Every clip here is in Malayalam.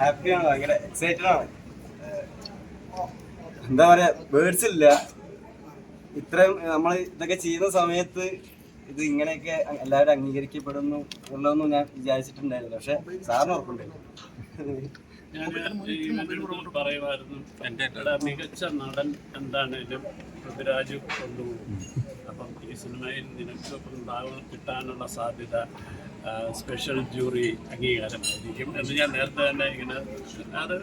ഹാപ്പിയാണ്? ഭയങ്കര എക്സൈറ്റഡ് ആണ്? എന്താ പറയാ വേർഡ്സ് ഇല്ല. ഇത്രയും നമ്മൾ ഇതൊക്കെ ചെയ്യുന്ന സമയത്ത് ഇത് ഇങ്ങനെയൊക്കെ എല്ലാവരും അംഗീകരിക്കപ്പെടുന്നു ഉള്ളതൊന്നും ഞാൻ വിചാരിച്ചിട്ടുണ്ടായിരുന്നു പക്ഷെ സാറിന് ഉറപ്പുണ്ടായിരുന്നു. പറയുമായിരുന്നു എടാ, മികച്ച നടൻ എന്താണേലും പൃഥ്വിരാജ് കൊണ്ടുപോകും. അപ്പം ഈ സിനിമയിൽ നിനക്ക് ഉണ്ടാകും കിട്ടാനുള്ള സാധ്യത സ്പെഷ്യൽ ജൂറി അംഗീകാരമായിരിക്കും എന്ന് ഞാൻ നേരത്തെ തന്നെ ഇങ്ങനെ അത്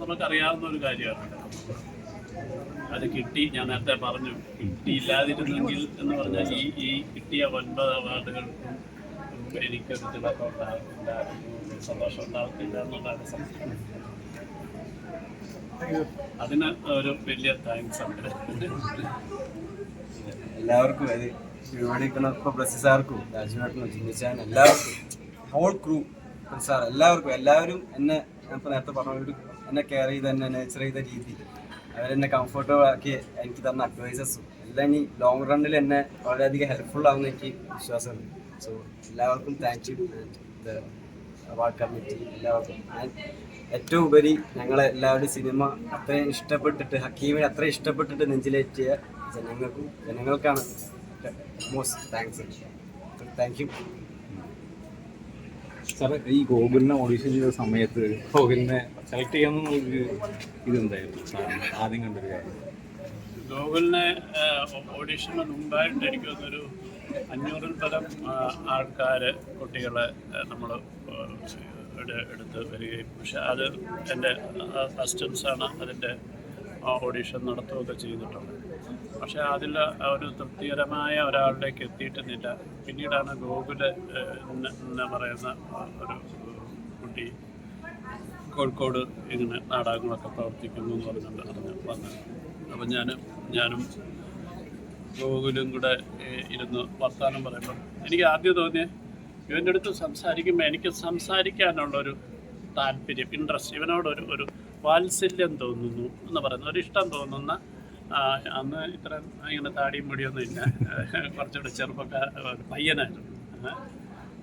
നമുക്കറിയാവുന്ന ഒരു കാര്യമാണ്. അത് കിട്ടി ഞാൻ നേരത്തെ പറഞ്ഞു. കിട്ടിയില്ലാതിരുന്നെങ്കിൽ എന്ന് പറഞ്ഞാൽ ഈ ഈ കിട്ടിയ ഒൻപത് അവാർഡുകൾക്കും എനിക്കൊരു തിളക്കം ഉണ്ടാകത്തില്ല സന്തോഷം ഉണ്ടാകത്തില്ല എന്നുള്ളതാണ് സംസ്കാരം അതിന് ഒരു വലിയ താങ്ക്സ് ഉണ്ട്. എല്ലാവർക്കും അത് ഇപ്പൊ ബ്രസി സാർക്കും രാജുവേട്ടനും ചിന്തിച്ചാൻ എല്ലാവർക്കും. ഹോൾ ക്രൂ സാർ എല്ലാവർക്കും എല്ലാവരും എന്നെ ഞാൻ നേരത്തെ പറഞ്ഞ ഒരു എന്നെ കെയർ ചെയ്ത് എന്നെ നേച്ചർ ചെയ്ത രീതി അവരെന്നെ കംഫർട്ടബിൾ ആക്കി എനിക്ക് തന്ന അഡ്വൈസസും എല്ലാം ഇനി ലോങ് റണ്ണിൽ എന്നെ വളരെയധികം ഹെൽപ്ഫുൾ ആവുന്ന എനിക്ക് വിശ്വാസമുണ്ട്. സോ എല്ലാവർക്കും താങ്ക് യു അവാർഡ് കമ്മിറ്റി എല്ലാവർക്കും. ഏറ്റവും ഉപരി ഞങ്ങളെ എല്ലാവരും സിനിമ അത്രയും ഇഷ്ടപ്പെട്ടിട്ട് ഹക്കീമിനെ അത്രയും ഇഷ്ടപ്പെട്ടിട്ട് നെഞ്ചിലേറ്റിയ ജനങ്ങൾക്കും ജനങ്ങൾക്കാണ് മോസ്റ്റ് താങ്ക്സ് താങ്ക് യു സാറേ ഈ ഗോകുലിനെ ഓഡീഷൻ ചെയ്ത സമയത്ത് ഗോകുലിനെ സെലക്ട് ചെയ്യാമെന്നുള്ളൊരു ഇതെന്തായിരുന്നു സാറിന് ആദ്യം കണ്ടൊരു കാര്യം. ഗോകുലിനെ ഓഡീഷന് മുമ്പായിട്ട് എനിക്ക് തോന്നുന്നൊരു അഞ്ഞൂറിൽ പരം ആൾക്കാർ കുട്ടികളെ നമ്മൾ എടുത്ത് വരികയും. പക്ഷെ അത് എന്റെ അസിസ്റ്റൻസാണ് അതിന്റെ ഓഡീഷൻ നടത്തുകയൊക്കെ ചെയ്തിട്ടുള്ളത്. പക്ഷെ അതിൽ ഒരു തൃപ്തികരമായ ഒരാളിലേക്ക് എത്തിയിട്ടുന്നില്ല. പിന്നീടാണ് ഗോകുൽ എന്ന് പറയുന്ന ഒരു കുട്ടി കോഴിക്കോട് ഇങ്ങനെ നാടകങ്ങളൊക്കെ പ്രവർത്തിക്കുന്നു എന്ന് പറഞ്ഞുകൊണ്ട് അറിഞ്ഞ് വന്നത് അപ്പം ഞാൻ ഞാനും ഗോകുലും കൂടെ ഇരുന്ന് വർത്തമാനം പറയുമ്പോൾ എനിക്ക് ആദ്യം തോന്നിയ ഇവന്റെ അടുത്ത് സംസാരിക്കുമ്പോൾ എനിക്ക് സംസാരിക്കാനുള്ളൊരു താല്പര്യം ഇൻട്രസ്റ്റ് ഇവനോടൊരു ഒരു വാത്സല്യം തോന്നുന്നു എന്ന് പറയുന്ന ഒരു ഇഷ്ടം തോന്നുന്ന അന്ന് ഇത്ര ഇങ്ങനെ താടിയും മുടിയൊന്നും ഇല്ല. കുറച്ചുകൂടെ ചെറുപ്പക്കാർ പയ്യനായിരുന്നു.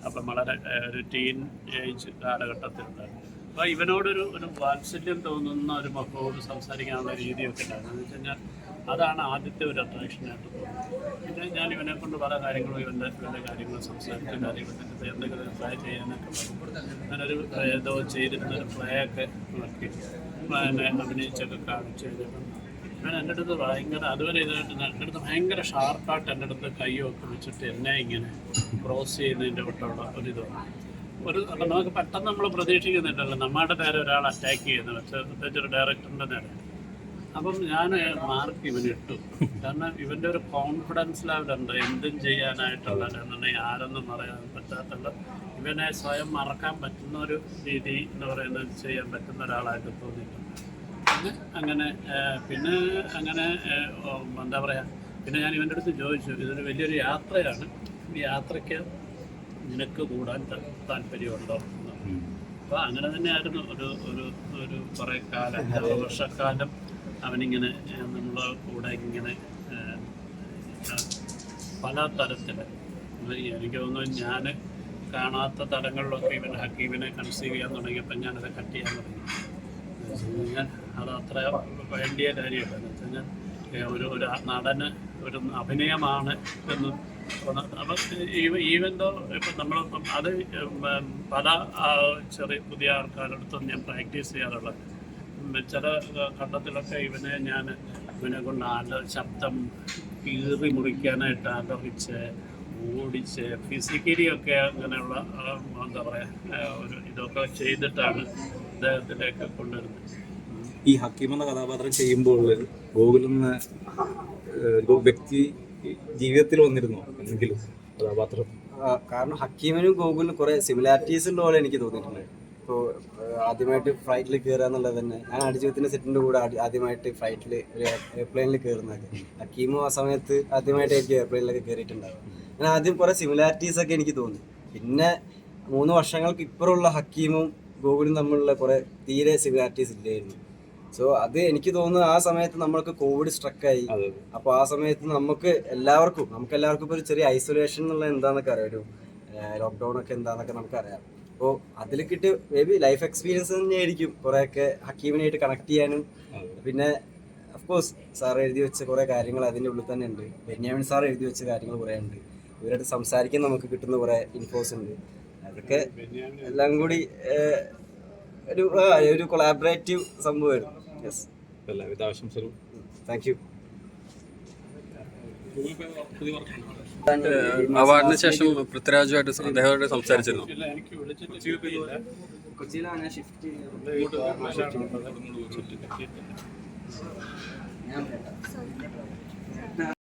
അപ്പം വളരെ ഒരു ടീൻ ഏജ് കാലഘട്ടത്തിലുണ്ടായിരുന്നു. അപ്പോൾ ഇവനോടൊരു ഒരു വാത്സല്യം തോന്നുന്ന ഒരു മക്കളോട് സംസാരിക്കാനുള്ള രീതിയൊക്കെ ഉണ്ടായിരുന്നു. എന്ന് വെച്ച് കഴിഞ്ഞാൽ അതാണ് ആദ്യത്തെ ഒരു അട്രാക്ഷനായിട്ട് തോന്നുന്നത്. ഞാൻ ഇവനെ കൊണ്ട് പല കാര്യങ്ങളും ഇവന്റെ ഇവന്റെ കാര്യങ്ങൾ സംസാരിച്ച കാര്യങ്ങളൊക്കെ എന്തെങ്കിലും ട്രൈ ചെയ്യാനൊക്കെ ഞാനൊരു ഏതോ ചെയ്തിരുന്ന ഒരു പ്ലേ ഒക്കെ നോക്കി. അഭിനയിച്ചൊക്കെ കാണിച്ചു ഞാൻ എന്റെ അടുത്ത് ഭയങ്കര അതുവരെ ഇതായിട്ട് എന്റെ അടുത്ത് ഭയങ്കര ഷാർപ്പായിട്ട് എന്റെ അടുത്ത് കൈയൊക്കെ വെച്ചിട്ട് എന്നെ ഇങ്ങനെ ക്രോസ് ചെയ്യുന്നതിന്റെ ഒരു ഒരിത്. ഒരു നമുക്ക് പെട്ടെന്ന് നമ്മൾ പ്രതീക്ഷിക്കുന്നില്ലല്ലോ. നമ്മുടെ നേരെ ഒരാൾ അറ്റാക്ക് ചെയ്യുന്നത് പക്ഷേ പ്രത്യേകിച്ച് ഒരു ഡയറക്ടറിന്റെ നേരെ. അപ്പം ഞാൻ മാർക്ക് ഇവനിട്ടു കാരണം ഇവന്റെ ഒരു കോൺഫിഡൻസ് ലെവൽ ലെവലുണ്ട് എന്തും ചെയ്യാനായിട്ടുള്ള എന്നുണ്ടെങ്കിൽ ആരെന്നും പറയാൻ പറ്റാത്തുള്ള ഇവനെ സ്വയം മറക്കാൻ പറ്റുന്ന ഒരു രീതി എന്ന് പറയുന്നത് ചെയ്യാൻ പറ്റുന്ന ഒരാളായിട്ട് തോന്നിയിട്ടുണ്ട്. പിന്നെ അങ്ങനെ പിന്നെ അങ്ങനെ എന്താ പറയുക പിന്നെ ഞാൻ ഇവന്റെ അടുത്ത് ചോദിച്ചു ഇതൊരു വലിയൊരു യാത്രയാണ് ഈ യാത്രയ്ക്ക് നിനക്ക് കൂടാൻ താല്പര്യമുണ്ടോ? അപ്പോൾ അങ്ങനെ തന്നെയായിരുന്നു ഒരു ഒരു ഒരു കുറേ കാലം വർഷക്കാലം അവനിങ്ങനെ നമ്മളെ കൂടെ ഇങ്ങനെ പല തരത്തിൽ എനിക്ക് തോന്നുന്നു ഞാൻ കാണാത്ത തലങ്ങളിലൊക്കെ ഇവൻ ഹക്കീമിനെ കൺസീവ് ചെയ്യാൻ തുടങ്ങിയപ്പോൾ ഞാനത് കട്ട് ചെയ്യാൻ തുടങ്ങി. കഴിഞ്ഞാൽ അത് അത്ര വേണ്ടിയ കാര്യമല്ല. എന്ന് വെച്ച് കഴിഞ്ഞാൽ ഒരു ഒരു നടന് ഒരു അഭിനയമാണ് എന്ന് ഈവൻ ദോ ഇപ്പം നമ്മൾ അത് പല ചെറിയ പുതിയ ആൾക്കാരടുത്തും ഞാൻ പ്രാക്ടീസ് ചെയ്യാറുള്ളത്. ചില ഘട്ടത്തിലൊക്കെ ഇവനെ ഞാൻ ഇവനെ കൊണ്ട് ആലോ ശബ്ദം കീറി മുറിക്കാനായിട്ട് ആലോചിച്ച് ഓടിച്ച് ഫിസിക്കലി ഒക്കെ അങ്ങനെയുള്ള എന്താ പറയുക ഒരു ഇതൊക്കെ ചെയ്തിട്ടാണ് അദ്ദേഹത്തിലേക്ക് കൊണ്ടുവരുന്നത്. ഈ ഹക്കീം എന്ന കഥാപാത്രം ചെയ്യുമ്പോൾ ഗോകുൽ എന്ന വ്യക്തി ജീവിതത്തിൽ വന്നിരുന്നു? എന്തെങ്കിലും കഥാപാത്രം? കാരണം ഹക്കീമിനും ഗോകുലിനും കുറെ സിമിലാരിറ്റീസ് ഉള്ള പോലെ എനിക്ക് തോന്നിയിട്ടുണ്ട്. ഇപ്പോൾ ആദ്യമായിട്ട് ഫ്ലൈറ്റിൽ കയറുക എന്നുള്ളത് തന്നെ. ഞാൻ അടിജീവിതത്തിന്റെ സെറ്റിന്റെ കൂടെ ആദ്യ- ആദ്യമായിട്ട് ഫ്ലൈറ്റിൽ ഒരു എയർപ്ലെയിനിൽ കയറുന്നത് ഹക്കീമും ആ സമയത്ത് ആദ്യമായിട്ട് എനിക്ക് എയർപ്ലെയിനിലൊക്കെ കയറിയിട്ടുണ്ടാവും അങ്ങനെ ആദ്യം കുറെ സിമിലാരിറ്റീസ് ഒക്കെ എനിക്ക് തോന്നി. പിന്നെ മൂന്ന് വർഷങ്ങൾക്ക് ഇപ്പുറമുള്ള ഹക്കീമും ഗോകുലും തമ്മിലുള്ള കുറെ തീരെ സിമിലാരിറ്റീസ് ഇല്ലായിരുന്നു. സോ അത് എനിക്ക് തോന്നുന്നു ആ സമയത്ത് നമ്മൾക്ക് കോവിഡ് സ്ട്രക്കായി അപ്പൊ ആ സമയത്ത് നമുക്ക് എല്ലാവർക്കും നമുക്ക് എല്ലാവർക്കും ഇപ്പൊ ഒരു ചെറിയ ഐസൊലേഷൻ എന്നുള്ള എന്താണെന്നൊക്കെ അറിയാം. ഒരു ലോക്ക്ഡൗൺ ഒക്കെ എന്താണെന്നൊക്കെ നമുക്കറിയാം അപ്പോൾ അതിൽ കിട്ടിയ മേ ബി ലൈഫ് എക്സ്പീരിയൻസ് തന്നെയായിരിക്കും കുറേയൊക്കെ ഹക്കീമിനായിട്ട് കണക്ട് ചെയ്യാനും. പിന്നെ അഫ്കോഴ്സ് സാർ എഴുതി വെച്ച കുറേ കാര്യങ്ങൾ അതിന്റെ ഉള്ളിൽ തന്നെ ഉണ്ട്. ബെന്യാമിൻ സാർ എഴുതി വെച്ച കാര്യങ്ങൾ കുറേ ഉണ്ട്. ഇവരായിട്ട് സംസാരിക്കാൻ നമുക്ക് കിട്ടുന്ന കുറേ ഇൻഫോസ് ഉണ്ട്. അതൊക്കെ എല്ലാം കൂടി ഒരു ഒരു കൊളാബറേറ്റീവ് സംഭവമായിരുന്നു. യെസ് എല്ലാവിധ ആശംസകളും. താങ്ക് യു അവാർഡിന് ശേഷം പൃഥ്വിരാജുമായിട്ട് അദ്ദേഹമായിട്ട് സംസാരിച്ചിരുന്നു. ഞാൻ